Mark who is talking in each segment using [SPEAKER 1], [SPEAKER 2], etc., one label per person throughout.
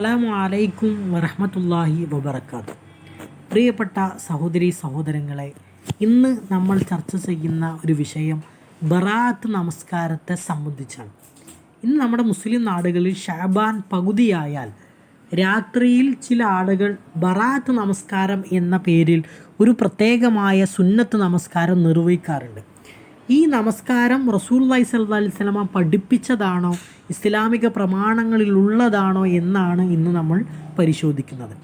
[SPEAKER 1] അസ്സലാമു അലൈക്കും വറഹമത്തല്ലാഹി വബർക്കാത്ത് പ്രിയപ്പെട്ട സഹോദരി സഹോദരങ്ങളെ ഇന്ന് നമ്മൾ ചർച്ച ചെയ്യുന്ന ഒരു വിഷയം ബറാത്ത് നമസ്കാരത്തെ സംബന്ധിച്ചാണ്. ഇന്ന് നമ്മുടെ മുസ്ലിം നാടുകളിൽ ഷാബാൻ പകുതിയായാൽ രാത്രിയിൽ ചില ആളുകൾ ബറാത്ത് നമസ്കാരം എന്ന പേരിൽ ഒരു പ്രത്യേകമായ സുന്നത്ത് നമസ്കാരം നിർവഹിക്കാറുണ്ട്. ഈ നമസ്കാരം വൈ സല്ലാ അലിസ്ലമ പഠിപ്പിച്ചതാണോ? ഇസ്ലാമിക പ്രമാണങ്ങളിലുള്ളതാണോ എന്നാണ് ഇന്ന് നമ്മൾ പരിശോധിക്കുന്നത്.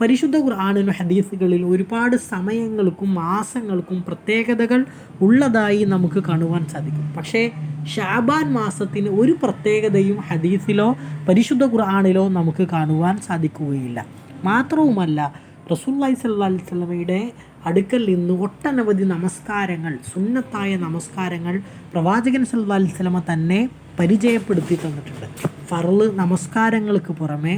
[SPEAKER 1] പരിശുദ്ധ ഖുർആാനിനും ഹദീസുകളിൽ ഒരുപാട് സമയങ്ങൾക്കും മാസങ്ങൾക്കും പ്രത്യേകതകൾ ഉള്ളതായി നമുക്ക് കാണുവാൻ സാധിക്കും. പക്ഷേ ഷാബാൻ മാസത്തിന് ഒരു പ്രത്യേകതയും ഹദീസിലോ പരിശുദ്ധ ഖുർആാനിലോ നമുക്ക് കാണുവാൻ സാധിക്കുകയില്ല. മാത്രവുമല്ല റസൂല്ലായി സല്ലാ അലിസ്ലമയുടെ അടുക്കൽ നിന്ന് ഒട്ടനവധി നമസ്കാരങ്ങൾ സുന്നത്തായ നമസ്കാരങ്ങൾ പ്രവാചകൻ സല്ലാ അലിസ്ലമ തന്നെ പരിചയപ്പെടുത്തി തന്നിട്ടുണ്ട്. ഫറൾ നമസ്കാരങ്ങൾക്ക് പുറമെ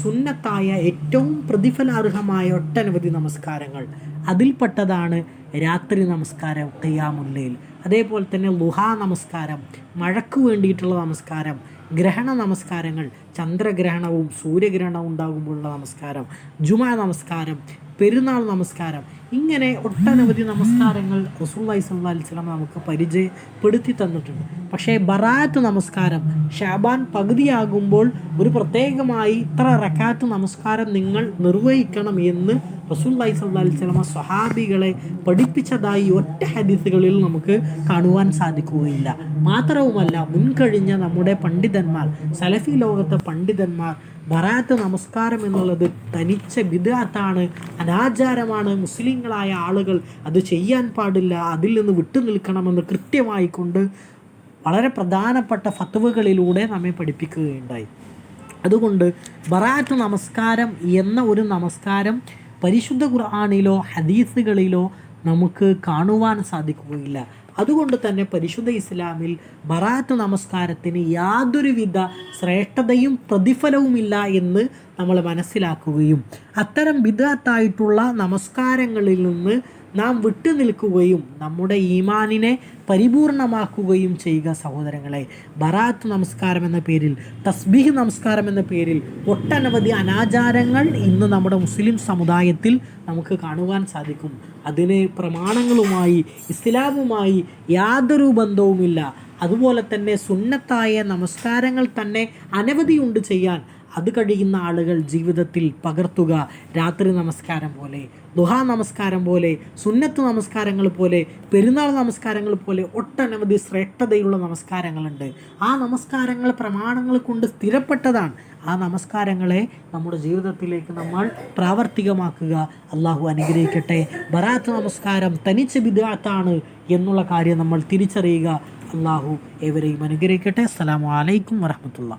[SPEAKER 1] സുന്നത്തായ ഏറ്റവും പ്രതിഫലാർഹമായ ഒട്ടനവധി നമസ്കാരങ്ങൾ. അതിൽപ്പെട്ടതാണ് രാത്രി നമസ്കാരം കയ്യാമുല്ലയിൽ അതേപോലെ തന്നെ ലുഹാ നമസ്കാരം മഴക്ക് വേണ്ടിയിട്ടുള്ള നമസ്കാരം ഗ്രഹണ നമസ്കാരങ്ങൾ ചന്ദ്രഗ്രഹണവും സൂര്യഗ്രഹണവും ഉണ്ടാകുമ്പോഴുള്ള നമസ്കാരം ജുമാ നമസ്കാരം പെരുന്നാൾ നമസ്കാരം ഇങ്ങനെ ഒട്ടനവധി നമസ്കാരങ്ങൾ റസൂല്ലായി സല്ലാ അലിസ്ലാം നമുക്ക് പരിചയപ്പെടുത്തി തന്നിട്ടുണ്ട്. പക്ഷേ ബറാത്ത് നമസ്കാരം ഷാബാൻ പകുതിയാകുമ്പോൾ ഒരു പ്രത്യേകമായി ഇത്ര റക്കാത്ത് നമസ്കാരം നിങ്ങൾ നിർവഹിക്കണം എന്ന് റസൂല്ലായി സല്ലാ അലിസ്ലാമ സ്വഹാബികളെ പഠിപ്പിച്ചതായി ഒറ്റ ഹദീസുകളിൽ നമുക്ക് കാണുവാൻ സാധിക്കുകയില്ല. മാത്രവുമല്ല മുൻകഴിഞ്ഞ നമ്മുടെ പണ്ഡിതന്മാർ സലഫി ലോകത്തെ പണ്ഡിതന്മാർ ബറാത്ത് നമസ്കാരം എന്നുള്ളത് തനിച്ച വിദാത്താണ് അനാചാരമാണ് മുസ്ലിങ്ങളായ ആളുകൾ അത് ചെയ്യാൻ പാടില്ല അതിൽ നിന്ന് വിട്ടു നിൽക്കണമെന്ന് കൃത്യമായിക്കൊണ്ട് വളരെ പ്രധാനപ്പെട്ട ഫത്തുവകളിലൂടെ നമ്മെ പഠിപ്പിക്കുകയുണ്ടായി. അതുകൊണ്ട് ബറാത്ത് നമസ്കാരം എന്ന ഒരു നമസ്കാരം പരിശുദ്ധ ഖുർആാനിലോ ഹദീസുകളിലോ നമുക്ക് കാണുവാൻ സാധിക്കുകയില്ല. അതുകൊണ്ട് തന്നെ പരിശുദ്ധ ഇസ്ലാമിൽ ബറാത്ത് നമസ്കാരത്തിന് യാതൊരുവിധ ശ്രേഷ്ഠതയും പ്രതിഫലവുമില്ല എന്ന് നമ്മൾ മനസ്സിലാക്കുകയും അത്തരം വിധത്തായിട്ടുള്ള നമസ്കാരങ്ങളിൽ നിന്ന് നാം വിട്ടു നിൽക്കുകയും നമ്മുടെ ഈമാനിനെ പരിപൂർണമാക്കുകയും ചെയ്യുക സഹോദരങ്ങളെ. ബറാത്ത് നമസ്കാരം എന്ന പേരിൽ തസ്ബീഹ് നമസ്കാരം എന്ന പേരിൽ ഒട്ടനവധി അനാചാരങ്ങൾ ഇന്ന് നമ്മുടെ മുസ്ലിം സമുദായത്തിൽ നമുക്ക് കാണുവാൻ സാധിക്കും. അതിന് പ്രമാണങ്ങളുമായി ഇസ്ലാമുമായി യാതൊരു ബന്ധവുമില്ല. അതുപോലെ തന്നെ സുന്നത്തായ നമസ്കാരങ്ങൾ തന്നെ അനവധിയുണ്ട് ചെയ്യാൻ. അത് കഴിയുന്ന ആളുകൾ ജീവിതത്തിൽ പകർത്തുക. രാത്രി നമസ്കാരം പോലെ ദുഹാ നമസ്കാരം പോലെ സുന്നത്ത് നമസ്കാരങ്ങൾ പോലെ പെരുന്നാൾ നമസ്കാരങ്ങൾ പോലെ ഒട്ടനവധി ശ്രേഷ്ഠതയുള്ള നമസ്കാരങ്ങളുണ്ട്. ആ നമസ്കാരങ്ങൾ പ്രമാണങ്ങൾ കൊണ്ട് സ്ഥിരപ്പെട്ടതാണ്. ആ നമസ്കാരങ്ങളെ നമ്മുടെ ജീവിതത്തിലേക്ക് നമ്മൾ പ്രാവർത്തികമാക്കുക. അള്ളാഹു അനുഗ്രഹിക്കട്ടെ. ബറാത്ത് നമസ്കാരം തനിച്ച് വിദാത്താണ് എന്നുള്ള കാര്യം നമ്മൾ തിരിച്ചറിയുക. അള്ളാഹു ഏവരെയും അനുഗ്രഹിക്കട്ടെ. അസ്സാം വലൈക്കും വറഹമത്തുള്ള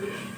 [SPEAKER 1] Yeah.